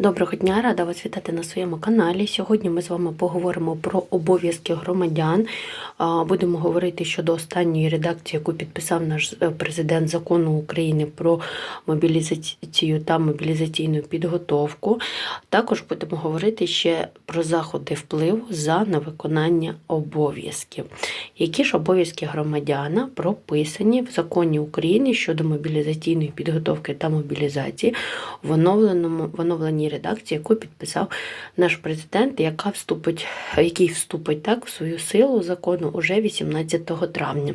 Доброго дня, рада вас вітати на своєму каналі. Сьогодні ми з вами поговоримо про обов'язки громадян. Будемо говорити щодо останньої редакції, яку підписав наш е, президент закону України про мобілізацію та мобілізаційну підготовку. Також будемо говорити ще про заходи впливу за невиконання обов'язків. Які ж обов'язки громадяна прописані в законі України щодо мобілізаційної підготовки та мобілізації в оновленому в оновленій редакції, яку підписав наш президент, яка вступить, який вступить так в свою силу закону уже 18 травня.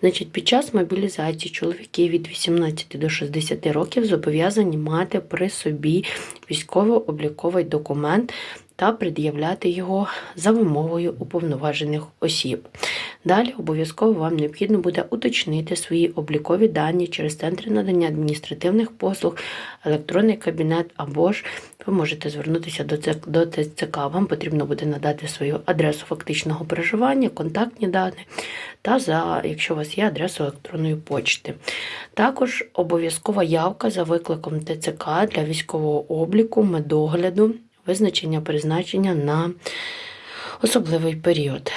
Значить, під час мобілізації чоловіки від 18 до 60 років зобов'язані мати при собі військово-обліковий документ та пред'являти його за вимогою уповноважених осіб. Далі обов'язково вам необхідно буде уточнити свої облікові дані через центри надання адміністративних послуг, електронний кабінет або ж ви можете звернутися до ТЦК. Вам потрібно буде надати свою адресу фактичного проживання, контактні дані та за, якщо у вас є адресу електронної почти. Також обов'язкова явка за викликом ТЦК для військового обліку, медогляду, визначення призначення на особливий період.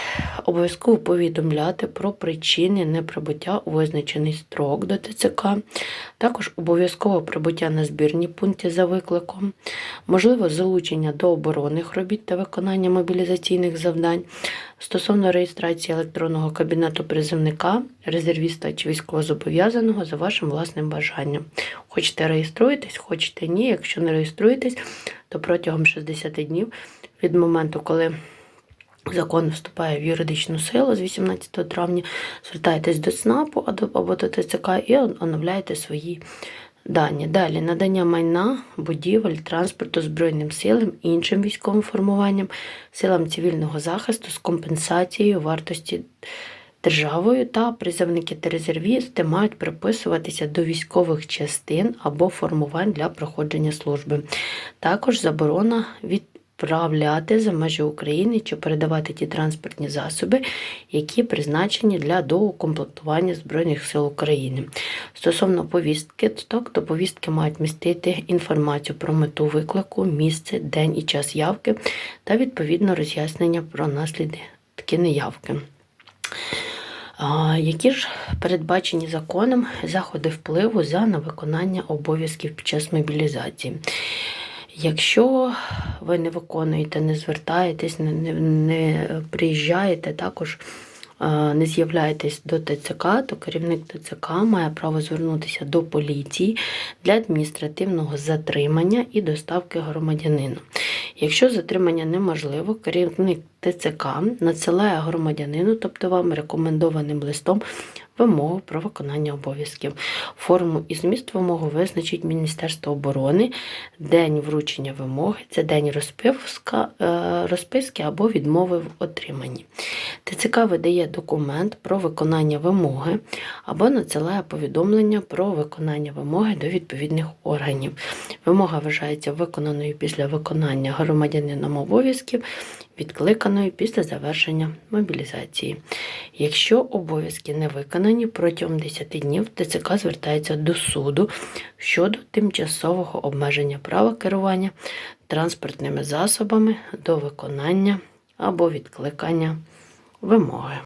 Обов'язково повідомляти про причини неприбуття у визначений строк до ТЦК, також обов'язково прибуття на збірні пункти за викликом, можливо залучення до оборонних робіт та виконання мобілізаційних завдань. Стосовно реєстрації електронного кабінету призивника, резервіста чи військовозобов'язаного за вашим власним бажанням. Хочете реєструєтесь, хочете ні. Якщо не реєструєтесь, то протягом 60 днів від моменту, коли Закон вступає в юридичну силу з 18 травня. Звертаєтесь до СНАПу або до ТЦК і оновляєте свої дані. Далі надання майна, будівель, транспорту Збройним силам, іншим військовим формуванням, силам цивільного захисту з компенсацією вартості державою та призовники та резервісти мають приписуватися до військових частин або формувань для проходження служби. Також заборона від відправляти за межі України чи передавати ті транспортні засоби, які призначені для доукомплектування Збройних сил України. Стосовно повістки, то повістки мають містити інформацію про мету виклику, місце, день і час явки та відповідно роз'яснення про наслідки неявки. Які ж передбачені законом заходи впливу за невиконання обов'язків під час мобілізації? Якщо ви не виконуєте, не звертаєтесь, не, не, не приїжджаєте, також не з'являєтесь до ТЦК, то керівник ТЦК має право звернутися до поліції для адміністративного затримання і доставки громадянину. Якщо затримання неможливо, керівник ТЦК надсилає громадянину, тобто вам рекомендованим листом, вимогу про виконання обов'язків. Форму і зміст вимоги визначить Міністерство оборони, день вручення вимоги це день розписка, е, розписки або відмови в отриманні. ТЦК видає документ про виконання вимоги або надсилає повідомлення про виконання вимоги до відповідних органів. Вимога вважається виконаною після виконання громадянином обов'язків відкликаною після завершення мобілізації. Якщо обов'язки не виконані протягом 10 днів, ТЦК звертається до суду щодо тимчасового обмеження права керування транспортними засобами до виконання або відкликання вимоги.